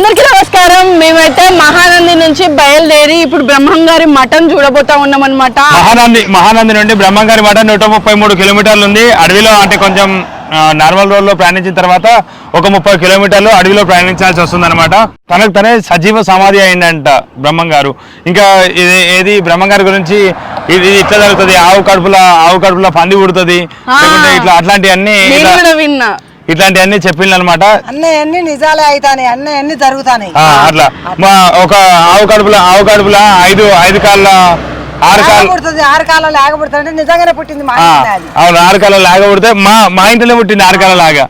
అందరికీ నమస్కారం. మేమైతే మహానంది నుంచి బయలుదేరి ఇప్పుడు బ్రహ్మంగారి మఠం చూడబోతా ఉన్నాం అనమాట మహానంది మహానంది నుండి బ్రహ్మంగారి మఠం నూట ముప్పై మూడు కిలోమీటర్లు ఉంది. అడవిలో అంటే కొంచెం నార్మల్ రోడ్లో ప్రయాణించిన తర్వాత ఒక ముప్పై కిలోమీటర్లు అడవిలో ప్రయాణించాల్సి వస్తుంది అనమాట తనకు తనే సజీవ సమాధి అయిందంట బ్రహ్మంగారు. ఇంకా ఇది ఏది? బ్రహ్మంగారి గురించి ఇది ఇట్లా జరుగుతుంది. ఆవు కడుపుల ఆవు కడుపుల పంది పుడుతుంది. ఇట్లా అట్లాంటివన్నీ విన్నా. ఇట్లాంటివన్నీ చెప్పింది అనమాట అన్నీ నిజాలే అవుతాయి అన్నీ జరుగుతాయి అట్లా. ఒక ఆవు కడుపుల ఆవు కడుపుల ఐదు ఐదు కాళ్ళ ఆరు ఆరు నిజంగానే పుట్టింది మా అవును పుడితే మా మా ఇంట్లోనే పుట్టింది ఆరుకాల లాగా.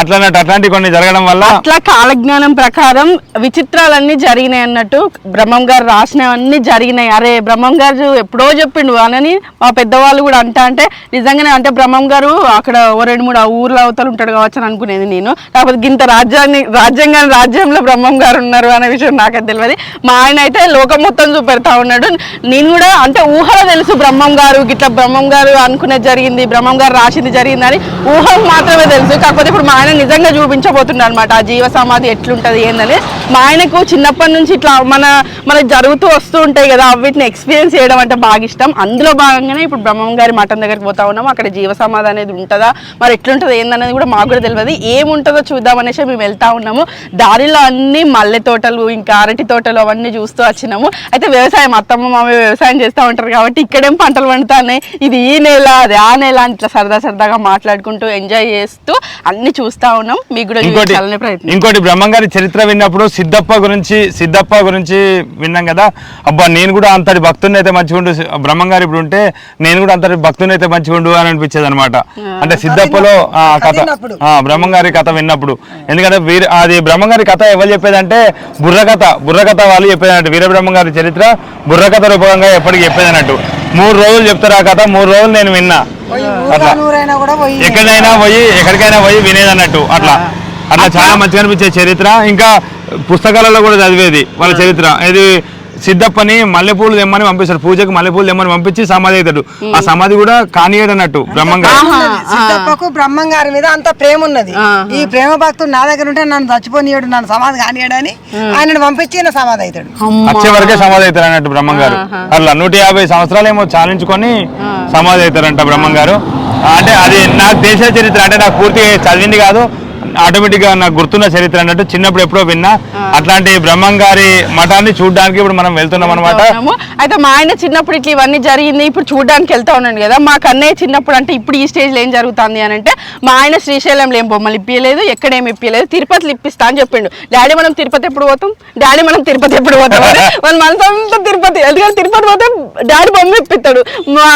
అట్లన్నట్టు అట్లాంటి కొన్ని జరగడం వల్ల అట్లా కాలజ్ఞానం ప్రకారం విచిత్రాలన్నీ జరిగినాయి అన్నట్టు బ్రహ్మం గారు రాసినవన్నీ జరిగినాయి. అరే బ్రహ్మం గారు ఎప్పుడో చెప్పిండు అని మా పెద్దవాళ్ళు కూడా అంటా అంటే నిజంగానే అంటే బ్రహ్మం గారు అక్కడ ఓ రెండు మూడు ఆ ఊర్లో అవతల ఉంటాడు కావచ్చు అని అనుకునేది నేను. కాకపోతే గింత రాజ్యాన్ని రాజ్యాంగాన్ని రాజ్యంలో బ్రహ్మం గారు ఉన్నారు అనే విషయం నాకైతే తెలియదు. మా ఆయన అయితే లోకం మొత్తం చూపెడతా ఉన్నాడు. నేను కూడా అంటే ఊహలో తెలుసు బ్రహ్మం గారు గిట్లా బ్రహ్మం గారు అనుకునేది జరిగింది బ్రహ్మం గారు రాసింది జరిగింది అని ఊహకు మాత్రమే తెలుసు. కాకపోతే ఇప్పుడు మా ఆయన నిజంగా చూపించబోతున్నాడు అనమాట ఆ జీవ సమాధి ఎట్లుంటుంది ఏందని. మా ఆయనకు చిన్నప్పటి నుంచి ఇట్లా మన మన జరుగుతూ వస్తూ ఉంటాయి కదా వీటిని ఎక్స్పీరియన్స్ చేయడం అంటే బాగా ఇష్టం. అందులో భాగంగానే ఇప్పుడు బ్రహ్మం గారి మఠం దగ్గరికి పోతా ఉన్నాం. అక్కడ జీవ సమాధి అనేది ఉంటుందా? మరి ఎట్లుంటుంది ఏందనేది కూడా మాకు కూడా తెలియదు ఏముంటుందో చూద్దామనేసి మేము వెళ్తా ఉన్నాము. దారిలో అన్ని మల్లె తోటలు ఇంకా అరటి తోటలు అవన్నీ చూస్తూ వచ్చినాము. అయితే వ్యవసాయం అత్తమ్మ మామ వ్యవసాయం చేస్తూ ఉంటారు కాబట్టి ఇక్కడేం పంటలు పండుతున్నాయి ఇది ఈ నెల అది ఆ నెల ఇట్లా సరదా సరదాగా మాట్లాడుకుంటూ ఎంజాయ్ చేస్తూ అన్ని చూస్తా ఉన్నాం. మీకు కూడా ఇంకోటి చూపించాలనే ప్రయత్నం. ఇంకోటి బ్రహ్మంగారి చరిత్ర విన్నప్పుడు సిద్ధప్ప గురించి సిద్ధప్ప గురించి విన్నాం కదా? అబ్బా నేను కూడా అంతటి భక్తుని అయితే మంచిగుండు బ్రహ్మంగారు ఇప్పుడు ఉంటే నేను కూడా అంతటి భక్తుని అయితే మంచిగుండు అని అనిపించేది అనమాట అంటే సిద్ధప్పలో ఆ కథ బ్రహ్మంగారి కథ విన్నప్పుడు. ఎందుకంటే వీర అది బ్రహ్మంగారి కథ ఎవరు చెప్పేదంటే బుర్రకథ బుర్రకథ వాళ్ళు చెప్పేదంటే వీర బ్రహ్మంగారి చరిత్ర బుర్రకథ రూపంగా ఎప్పటికి చెప్పేది అన్నట్టు మూడు రోజులు చెప్తారు ఆ కథ? మూడు రోజులు నేను విన్నా. అట్లా. ఎక్కడైనా పోయి ఎక్కడికైనా పోయి వినేది అన్నట్టు అట్లా అట్లా చాలా మంచిగా అనిపించే చరిత్ర. ఇంకా పుస్తకాలలో కూడా చదివేది వాళ్ళ చరిత్ర. ఇది సిద్ధప్పని మల్లెపూలు తెమ్మని పంపిస్తాడు పూజకు మల్లెపూలు తెమ్మని పంపించి సమాధి అవుతాడు. ఆ సమాధి కూడా కానియడు అన్నట్టు బ్రహ్మంగా ఉన్నది. సిద్ధప్పకు బ్రహ్మం గారి మీద అంత ప్రేమ ఉన్నది. ఈ ప్రేమ భక్తుడు నా దగ్గర ఉంటే నన్ను చచ్చిపోనీయడు నన్ను సమాధి కానియడని ఆయనను పంపించి ఈయన సమాధి అవుతాడు. వచ్చే వరకే సమాధి అవుతారు అన్నట్టు బ్రహ్మంగారు. అట్లా నూట యాభై సంవత్సరాలు ఏమో చాలించుకొని సమాధి అవుతారంట బ్రహ్మంగారు. అంటే అది నాకు తెలిసిన చరిత్ర అంటే నాకు పూర్తి చదివింది కాదు. ఆటోమేటిక్గా నాకు గుర్తున్న చరిత్ర అన్నట్టు చిన్నప్పుడు ఎప్పుడో విన్నా. అట్లాంటి బ్రహ్మంగారి మఠాన్ని చూడడానికి ఇప్పుడు మనం వెళ్తున్నాం అనమాట. అయితే మా ఆయన చిన్నప్పుడు ఇట్లా ఇవన్నీ జరిగింది. ఇప్పుడు చూడడానికి వెళ్తా ఉన్నాడు కదా. మా కన్నయ్య చిన్నప్పుడు అంటే ఇప్పుడు ఈ స్టేజ్లో ఏం జరుగుతుంది అని అంటే మా ఆయన శ్రీశైలంలో ఏం బొమ్మలు ఇప్పించలేదు ఎక్కడేం ఇప్పించలేదు తిరుపతిలో ఇప్పిస్తా అని చెప్పిండు. డాడీ మనం తిరుపతి ఎప్పుడు పోతాం? డాడీ మనం తిరుపతి ఎప్పుడు పోతాం? మన మనసు అంతా తిరుపతి. ఎందుకంటే తిరుపతి పోతే డాడీ బొమ్మ ఇప్పిస్తాడు.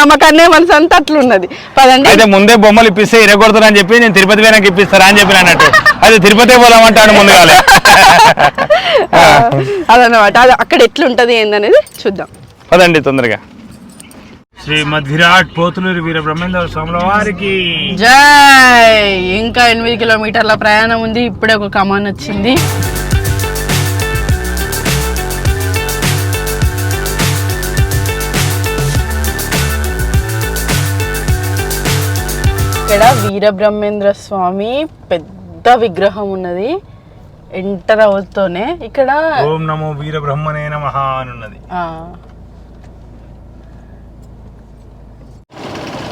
మా కన్నయ్య మనసు అంతా అట్లున్నది. పదండి. అయితే ముందే బొమ్మలు ఇప్పిస్తే ఇరగొడతారని చెప్పి నేను తిరుపతి పోయినాక ఇప్పిస్తారా అని చెప్పిన అన్నట్టు. అది తిరుపతి పోదామంటాడు ముందుగాలే అదనమాట అది అక్కడ ఎట్లుంటది ఏందనేది చూద్దాం. పదండి తొందరగా. శ్రీమద్ విరాట్ పోతులూరి వీర బ్రహ్మేంద్ర స్వాముల వారికి జై! ఇంకా ఎనిమిది కిలోమీటర్ల ప్రయాణం ఉంది. ఇప్పుడే ఒక కమాన్ వచ్చింది. ఇక్కడ వీరబ్రహ్మేంద్ర స్వామి పెద్ద విగ్రహం ఉన్నది. ఎంటర్ అవుతూనే ఇక్కడ ఓం నమో వీర బ్రహ్మనే నమః అని ఉన్నది.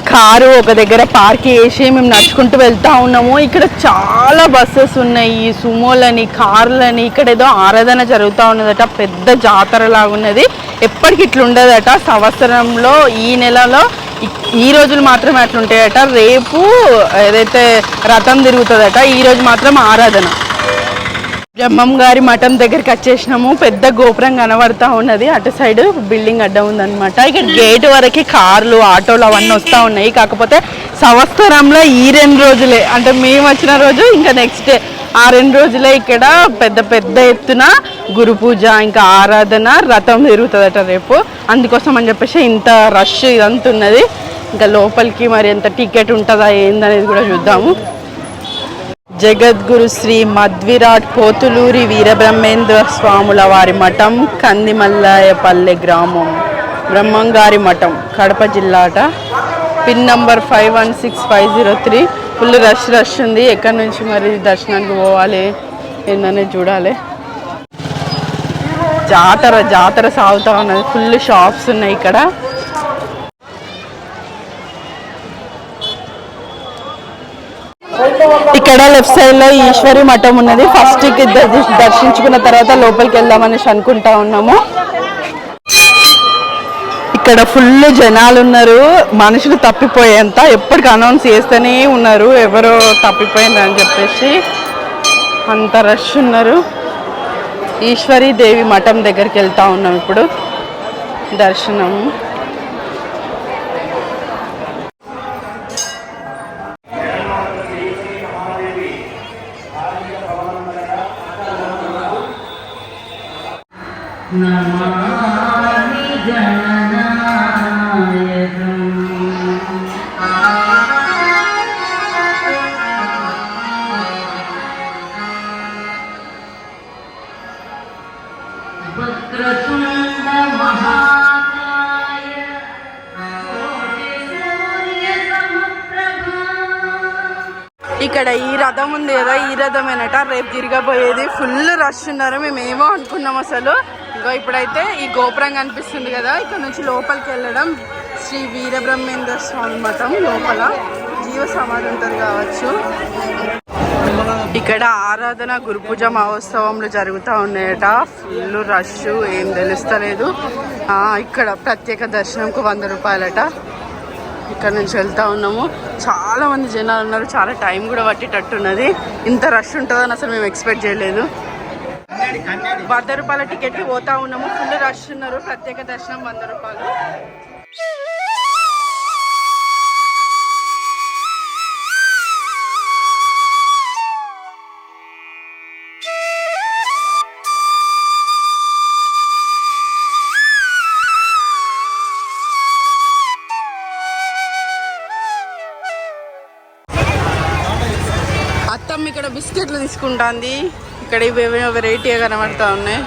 కారు ఒక దగ్గర పార్క్ చేసి మేము నడుచుకుంటూ వెళ్తా ఉన్నాము. ఇక్కడ చాలా బస్సెస్ ఉన్నాయి. సుమోలని కార్లని ఇక్కడ ఏదో ఆరాధన జరుగుతూ ఉన్నదట. పెద్ద జాతర లాగా ఉన్నది ఎప్పటికి ఇట్లా ఉండదట సంవత్సరంలో ఈ నెలలో ఈ- రోజులు మాత్రం అట్లుంటాయట. రేపు ఏదైతే రథం తిరుగుతుందట ఈ రోజు మాత్రం ఆరాధన. బ్రహ్మం గారి మఠం దగ్గరికి వచ్చేసినాము. పెద్ద గోపురం కనబడతా ఉన్నది. అటు సైడ్ బిల్డింగ్ అడ్డ ఉందన్నమాట. ఇక్కడ గేట్ వరకు కార్లు ఆటోలు అవన్నీ వస్తూ ఉన్నాయి. కాకపోతే సంవత్సరంలో ఈ రెండు రోజులే. అంటే మేము వచ్చిన రోజు ఇంకా నెక్స్ట్ డే. ఆ రెండు రోజులే ఇక్కడ పెద్ద పెద్ద ఎత్తున గురు పూజ ఇంకా ఆరాధన రథం తిరుగుతుందట రేపు. అందుకోసం అని చెప్పేసి ఇంత రష్ ఇదంతా ఉన్నది. ఇంకా లోపలికి మరి ఎంత టికెట్ ఉంటుందా ఏందనేది కూడా చూద్దాము. జగద్గురు శ్రీ మధ్విరాట్ పోతులూరి వీరబ్రహ్మేంద్ర స్వాముల వారి మఠం కందిమల్లాయపల్లె గ్రామం బ్రహ్మంగారి మఠం కడప జిల్లా అట pin number five one six five zero three. Full rush rush ఉంది. ఎక్కడి నుంచి మరి దర్శనానికి పోవాలి? ఏందనేది చూడాలి. జాతర జాతర సాగుతా ఉన్నది. ఫుల్ షాప్స్ ఉన్నాయి ఇక్కడ. ఇక్కడ లెఫ్ట్ సైడ్లో ఈశ్వరి మఠం ఉన్నది. ఫస్ట్కి దర్శించుకున్న తర్వాత లోపలికి వెళ్దామనేసి అనుకుంటా ఉన్నాము. ఇక్కడ ఫుల్ జనాలు ఉన్నారు. మనుషులు తప్పిపోయేంత ఎప్పటికి అనౌన్స్ చేస్తూనే ఉన్నారు. ఎవరో తప్పిపోయిందని చెప్పేసి అంత రష్ ఉన్నారు. ఈశ్వరి దేవి మఠం దగ్గరికి వెళ్తా ఉన్నాం ఇప్పుడు. ఇక్కడ ఈ రథం ఉంది కదా ఈ రథం రథమేనట. రేపు తిరగబోయేది. ఫుల్ రష్ ఉన్నారు. మేమేమో అనుకున్నాం అసలు. ఇంకో ఇప్పుడైతే ఈ గోపురం కనిపిస్తుంది కదా. ఇక్కడ నుంచి లోపలికి వెళ్ళడం శ్రీ వీరబ్రహ్మేంద్ర స్వామి మఠం లోపల. జీవ సమాధి ఉంటుంది కావచ్చు. ఇక్కడ ఆరాధన గురుపూజ మహోత్సవంలు జరుగుతూ ఉన్నాయట. ఫుల్ రష్ ఏం తెలుస్తలేదు. ఆ, ఇక్కడ ప్రత్యేక దర్శనంకు వంద రూపాయలట. ఇక్కడ నుంచి వెళ్తా ఉన్నాము. చాలా మంది జనాలు ఉన్నారు. చాలా టైం కూడా పట్టేటట్టున్నది. ఇంత రష్ ఉంటుందని అసలు మేము ఎక్స్పెక్ట్ చేయలేదు. వంద రూపాయల టికెట్ పోతా ఉన్నాము. ఫుల్ రష్ ఉన్నారు. ప్రత్యేక దర్శనం వంద రూపాయలు. అత్తమ్మ ఇక్కడ బిస్కెట్లు తీసుకుంటాంది. ಕಡಿಮೆ కనబడతా ఉన్నాయి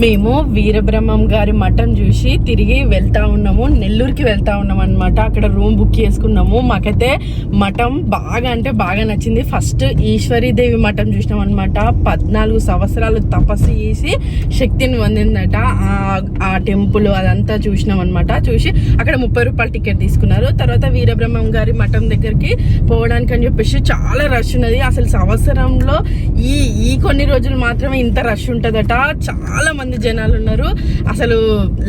మేము వీరబ్రహ్మం గారి మఠం చూసి తిరిగి వెళ్తా ఉన్నాము. నెల్లూరుకి వెళ్తా ఉన్నాం అనమాట అక్కడ రూమ్ బుక్ చేసుకున్నాము. మాకైతే మఠం బాగా అంటే బాగా నచ్చింది. ఫస్ట్ ఈశ్వరీదేవి మఠం చూసినాం అనమాట పద్నాలుగు సంవత్సరాలు తపస్సు చేసి శక్తిని పొందిందట. ఆ- ఆ టెంపుల్ అదంతా చూసినాం అనమాట చూసి అక్కడ ముప్పై రూపాయల టికెట్ తీసుకున్నారు. తర్వాత వీరబ్రహ్మం గారి మఠం దగ్గరికి పోవడానికి అని చెప్పేసి చాలా రష్ ఉన్నది. అసలు సంవత్సరంలో ఈ ఈ కొన్ని రోజులు మాత్రమే ఇంత రష్ ఉంటుందట. చాలా మంది జనాలు ఉన్నారు. అసలు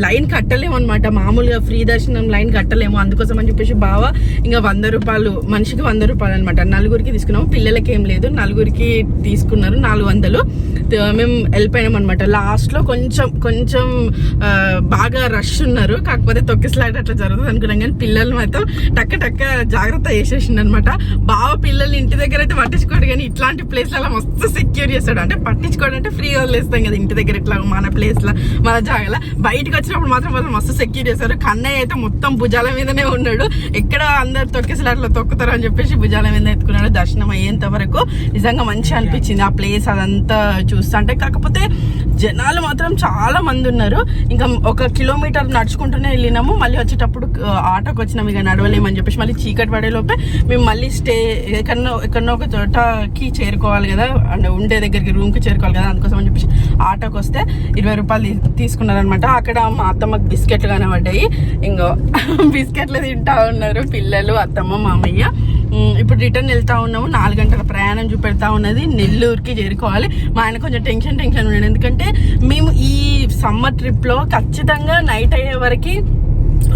లైన్ కట్టలేము అనమాట మామూలుగా ఫ్రీ దర్శనం లైన్ కట్టలేము. అందుకోసం అని చెప్పేసి బావ ఇంకా వంద రూపాయలు మనిషికి వంద రూపాయలు అనమాట నలుగురికి తీసుకున్నాము. పిల్లలకి ఏం లేదు. నలుగురికి తీసుకున్నారు నాలుగు వందలు. మేము వెళ్ళిపోయాం అనమాట లాస్ట్లో కొంచెం కొంచెం బాగా రష్ ఉన్నారు. కాకపోతే తొక్కిసలాట అట్లా జరుగుతుంది అనుకున్నాం. కానీ పిల్లలు మాత్రం టక్క టక్క జాగ్రత్త చేసేసిండు అనమాట బావ పిల్లలు ఇంటి దగ్గర అయితే పట్టించుకోడు. కానీ ఇట్లాంటి ప్లేస్ అలా మస్తు సెక్యూర్ చేస్తాడు. అంటే పట్టించుకోడు అంటే ఫ్రీగా వదిలేస్తాం కదా ఇంటి దగ్గర ఇట్లా మన ప్లేస్ లా మన జాగల. బయటకు వచ్చినప్పుడు మాత్రం వాళ్ళు మస్తు సెక్యూర్ చేస్తారు కన్నయ్య అయితే మొత్తం భుజాల మీదనే ఉన్నాడు. ఎక్కడ అందరు తొక్కిసలాట్లో తొక్కుతారు అని చెప్పేసి భుజాల మీద ఎత్తుకున్నాడు దర్శనం అయ్యేంత వరకు. నిజంగా మంచిగా అనిపించింది ఆ ప్లేస్ అదంతా చూస్తుంటే కాకపోతే జనాలు మాత్రం చాలా మంది ఉన్నారు. ఇంకా ఒక కిలోమీటర్ నడుచుకుంటూనే వెళ్ళినాము. మళ్ళీ వచ్చేటప్పుడు ఆటోకి వచ్చినాం. ఇక నడవలేమని చెప్పేసి మళ్ళీ చీకటి పడే లోపే మేము మళ్ళీ స్టే ఎక్కడనో ఎక్కడనో ఒక చోటకి చేరుకోవాలి కదా. అంటే ఉండే దగ్గరికి రూమ్కి చేరుకోవాలి కదా అందుకోసం అని చెప్పేసి ఆటోకి వస్తే ఇరవై రూపాయలు తీసుకున్నారనమాట. అక్కడ మా అత్తమ్మకి బిస్కెట్లు కనబడ్డాయి. ఇంకో బిస్కెట్లు తింటా ఉన్నారు పిల్లలు అత్తమ్మ మామయ్య. ఇప్పుడు రిటర్న్ వెళ్తా ఉన్నాము. నాలుగు గంటల ప్రయాణం చూపెడతా ఉన్నది. నెల్లూరుకి చేరుకోవాలి. మా ఆయన కొంచెం టెన్షన్ టెన్షన్ ఉన్నాడు ఎందుకంటే మేము ఈ సమ్మర్ ట్రిప్లో ఖచ్చితంగా నైట్ అయ్యే వరకు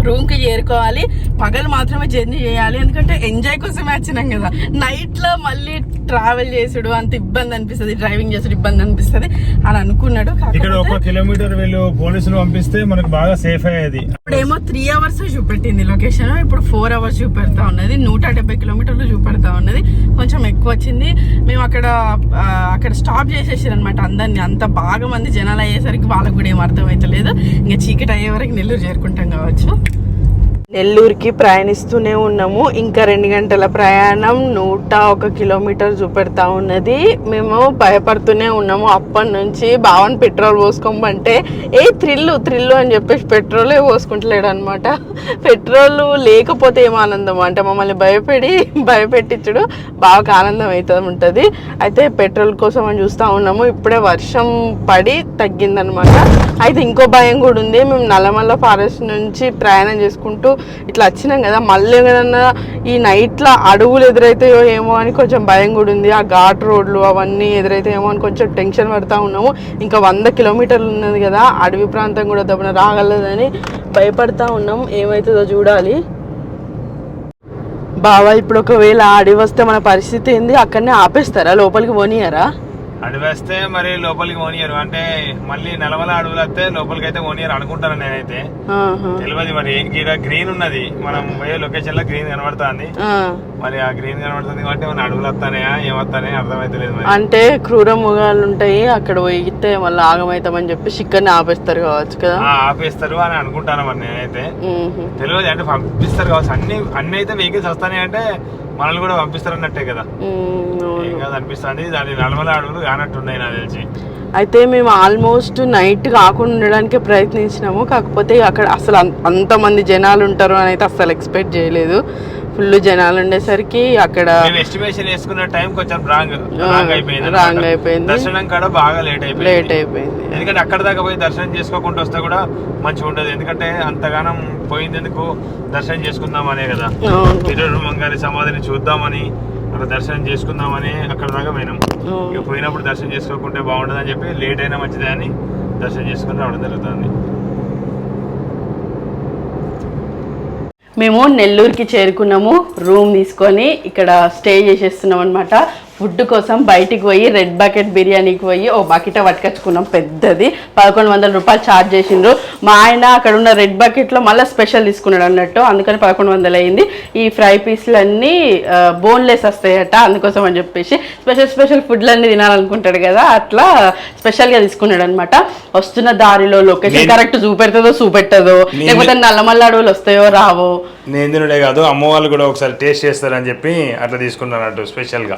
రూమ్కి చేరుకోవాలి. పగలు మాత్రమే జర్నీ చేయాలి. ఎందుకంటే ఎంజాయ్ కోసమే వచ్చినాం కదా. నైట్లో మళ్ళీ ట్రావెల్ చేసుడు అంత ఇబ్బంది అనిపిస్తుంది. డ్రైవింగ్ చేసుడు ఇబ్బంది అనిపిస్తుంది అని అనుకున్నాడు. ఇక్కడ ఒక కిలోమీటర్ వీళ్ళు పోలీసులు పంపిస్తే మనకు బాగా సేఫ్ అయ్యేది. ఇప్పుడేమో త్రీ అవర్స్ చూపెట్టింది లొకేషన్ ఇప్పుడు ఫోర్ అవర్స్ చూపెడతా ఉన్నది. నూట డెబ్బై కిలోమీటర్లు చూపెడతా ఉన్నది. ఎక్కువ వచ్చింది. మేము అక్కడ అక్కడ స్టాప్ చేసేసారు అనమాట అందరిని. అంత బాగా మంది జనాలు అయ్యేసరికి వాళ్ళకి కూడా ఏం అర్థమైతలేదు. ఇంకా చీకటి అయ్యే వరకు నెల్లూరు చేరుకుంటాం కావచ్చు. నెల్లూరుకి ప్రయాణిస్తూనే ఉన్నాము. ఇంకా రెండు గంటల ప్రయాణం నూట ఒక కిలోమీటర్ చూపెడతా ఉన్నది. మేము భయపడుతూనే ఉన్నాము. అప్పటి నుంచి బావన్ పెట్రోల్ పోసుకోమంటే ఏ థ్రిల్లు థ్రిల్లు అని చెప్పేసి పెట్రోలే పోసుకుంటలేడు అనమాట పెట్రోల్ లేకపోతే ఏం ఆనందం అంటే మమ్మల్ని భయపెడి భయపెట్టించుడు బాగా ఆనందం అవుతుంది ఉంటుంది. అయితే పెట్రోల్ కోసం అని చూస్తూ ఉన్నాము. ఇప్పుడే వర్షం పడి తగ్గిందనమాట అయితే ఇంకో భయం కూడా ఉంది. మేము నల్లమల్ల ఫారెస్ట్ నుంచి ప్రయాణం చేసుకుంటూ ఇట్లా వచ్చినాం కదా మళ్ళీ ఏమైనా ఈ నైట్లో అడవులు ఎదురైతాయో ఏమో అని కొంచెం భయం కూడా ఉంది. ఆ ఘాట్ రోడ్లు అవన్నీ ఎదురైతాయేమో అని కొంచెం టెన్షన్ పడతా ఉన్నాము. ఇంకా వంద కిలోమీటర్లు ఉన్నది కదా అడవి ప్రాంతం కూడా దబ్బున రాగలదని భయపడతా ఉన్నాం. ఏమవుతుందో చూడాలి. బావా ఇప్పుడు ఒకవేళ అడవి వస్తే మన పరిస్థితి ఏంది? అక్కడనే ఆపేస్తారా? లోపలికి పోనీయరా? అడివేస్తే మరి లోపలికి పోనీయరు అంటే మళ్ళీ నలమల అడవులు వస్తే లోపలికి అయితే పోనీయరు అనుకుంటాను నేనైతే. తెలియదు మరి గీడ గ్రీన్ ఉన్నది. మనం పోయే లొకేషన్లో గ్రీన్ కనబడుతుంది. మరి ఆ గ్రీన్ కనబడుతుంది కాబట్టి మన అడవులు వస్తానయా ఏమొస్తానే అర్థమైతలేదు మరి. అంటే క్రూర మృగాలు ఉంటాయి అక్కడ పోయితే మళ్ళీ ఆగమవుతామని చెప్పి చిక్కన్ని ఆపేస్తారు కావచ్చు కదా. ఆపేస్తారు అని అనుకుంటాను మరి నేనైతే. తెలియదు అంటే పంపిస్తారు కావచ్చు. అన్ని అన్ని అయితే వెహికల్స్ వస్తాయి అంటే మనల్ని కూడా పంపిస్తారు అన్నట్టే కదా. ఏం అనిపిస్తుంది. దాని నలమల అడవులు కానట్టున్నాయి నాకు తెలిసి. అయితే మేము ఆల్మోస్ట్ నైట్ కాకుండా ఉండడానికి ప్రయత్నించినాము. కాకపోతే అక్కడ అసలు అంతమంది జనాలు ఉంటారు అని అయితే అసలు ఎక్స్పెక్ట్ చేయలేదు. ఫుల్ జనాలు ఉండేసరికి అక్కడ ఎస్టిమేషన్ వేసుకున్న టైం కొంచెం రాంగ్ రాంగ్ అయిపోయింది అన్నమాట. అయిపోయింది. దర్శనం కాడ బాగా లేట్ అయిపోయింది. లేట్ అయిపోయింది. ఎందుకంటే అక్కడ దాకా పోయి దర్శనం చేసుకోకుండా వస్తే కూడా మంచిగా ఉండదు. ఎందుకంటే అంతగానం పోయింది ఎందుకు? దర్శనం చేసుకుందాం అనే కదా. అవును. తిరుమల గారి సమాధిని చూద్దామని అక్కడ దర్శనం చేసుకుందామని అక్కడ దాకా పోయినాం. ఇక పోయినప్పుడు దర్శనం చేసుకోకుంటే బాగుండదు అని చెప్పి లేట్ అయినా మంచిదే అని దర్శనం చేసుకుని రావడం జరుగుతుంది. మేము నెల్లూరుకి చేరుకున్నాము. రూమ్ తీసుకొని ఇక్కడ స్టే చేసేస్తున్నాం అనమాట ఫుడ్ కోసం బయటికి పోయి రెడ్ బకెట్ బిర్యానీకి పోయి ఓ బకెట్ పట్టుకొచ్చుకున్నాం. పెద్దది. పదకొండు వందల రూపాయలు ఛార్జ్ చేసిండ్రు. మా ఆయన అక్కడ ఉన్న రెడ్ బకెట్లో మళ్ళీ స్పెషల్ తీసుకున్నాడు అన్నట్టు. అందుకని పదకొండు వందలు అయింది. ఈ ఫ్రై పీస్లన్నీ బోన్లెస్ వస్తాయట అందుకోసం అని చెప్పేసి. స్పెషల్ స్పెషల్ ఫుడ్లన్నీ తినాలనుకుంటాడు కదా అట్లా స్పెషల్గా తీసుకున్నాడు అనమాట వస్తున్న దారిలో లొకేషన్ కరెక్ట్ చూపెడుతుందో చూపెట్టదో లేకపోతే నల్లమల్ల అడవులు వస్తాయో రావో? నేను తినుడే కాదు అమ్మ వాళ్ళు కూడా ఒకసారి టేస్ట్ చేస్తారని చెప్పి అట్లా తీసుకున్నాను స్పెషల్గా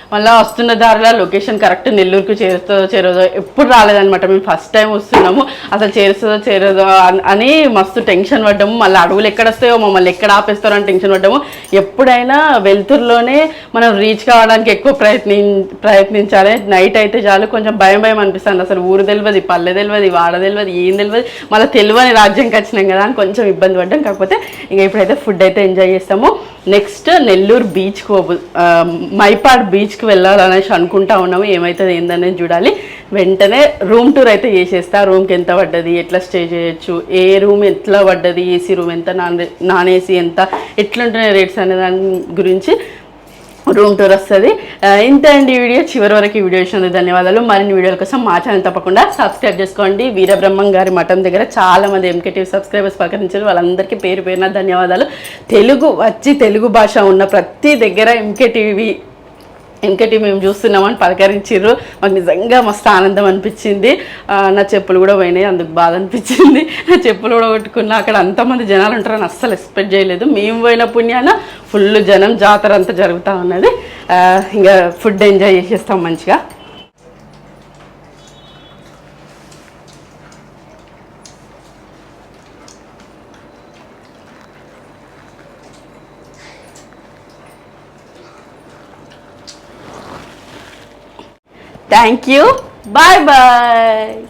మళ్ళీ వస్తున్న దారిలో లొకేషన్ కరెక్ట్ నెల్లూరుకు చేరుతుందో చేరదో ఎప్పుడు రాలేదనమాట మేము ఫస్ట్ టైం వస్తున్నాము. అసలు చేరుస్తుందో చేరదో అని మస్తు టెన్షన్ పడ్డాము. మళ్ళీ అడవులు ఎక్కడ వస్తాయో మమ్మల్ని ఎక్కడ ఆపేస్తారో అని టెన్షన్ పడ్డాము. ఎప్పుడైనా వెలుతురులోనే మనం రీచ్ కావడానికి ఎక్కువ ప్రయత్ని ప్రయత్నించాలి. నైట్ అయితే చాలు కొంచెం భయం భయం అనిపిస్తుంది. అసలు ఊరు తెలియదు పల్లె తెలియదు వాడ తెలియదు ఏం తెలియదు మళ్ళీ తెలియని రాజ్యంకి వచ్చినాం కదా అని కొంచెం ఇబ్బంది పడ్డాం. కాకపోతే ఇంకా ఇప్పుడైతే ఫుడ్ అయితే ఎంజాయ్ చేస్తాము. నెక్స్ట్ నెల్లూరు బీచ్కి మైపాడ్ బీచ్ మైపాడ్ వెళ్ళాలనేసి అనుకుంటా ఉన్నాము. ఏమవుతుంది ఏందనేది చూడాలి. వెంటనే రూమ్ టూర్ అయితే చేసేస్తా. రూమ్కి ఎంత పడ్డది ఎట్లా స్టే చేయొచ్చు ఏ రూమ్ ఎట్లా పడ్డది ఏసీ రూమ్ ఎంత నాన్ నాన్ ఏసీ ఎంత ఎట్లుంటున్నాయి రేట్స్ అనే దాని గురించి రూమ్ టూర్ వస్తుంది. ఇంత అండి వీడియో. చివరి వరకు ఈ వీడియో ఇచ్చినందుకు ధన్యవాదాలు. మరిన్ని వీడియోల కోసం మా ఛానల్ తప్పకుండా సబ్స్క్రైబ్ చేసుకోండి. వీరబ్రహ్మం గారి మఠం దగ్గర చాలా మంది ఎంకేటీవీ సబ్స్క్రైబర్స్ పలకరించారు. వాళ్ళందరికీ పేరు పేరున ధన్యవాదాలు. తెలుగు వచ్చి తెలుగు భాష ఉన్న ప్రతి దగ్గర ఎంకేటీవీ ఇంకటి మేము చూస్తున్నామని పలకరించారు మాకు నిజంగా మస్తు ఆనందం అనిపించింది. నా చెప్పులు కూడా పోయినాయి అందుకు బాధ అనిపించింది. నా చెప్పులు కూడా కొట్టుకున్నా అక్కడ అంతమంది జనాలు ఉంటారని అస్సలు ఎక్స్పెక్ట్ చేయలేదు. మేము పోయిన పుణ్యాన ఫుల్ జనం జాతర అంతా జరుగుతూ ఉన్నది. ఇంకా ఫుడ్ ఎంజాయ్ చేసేస్తాం మంచిగా. Thank you. Bye bye.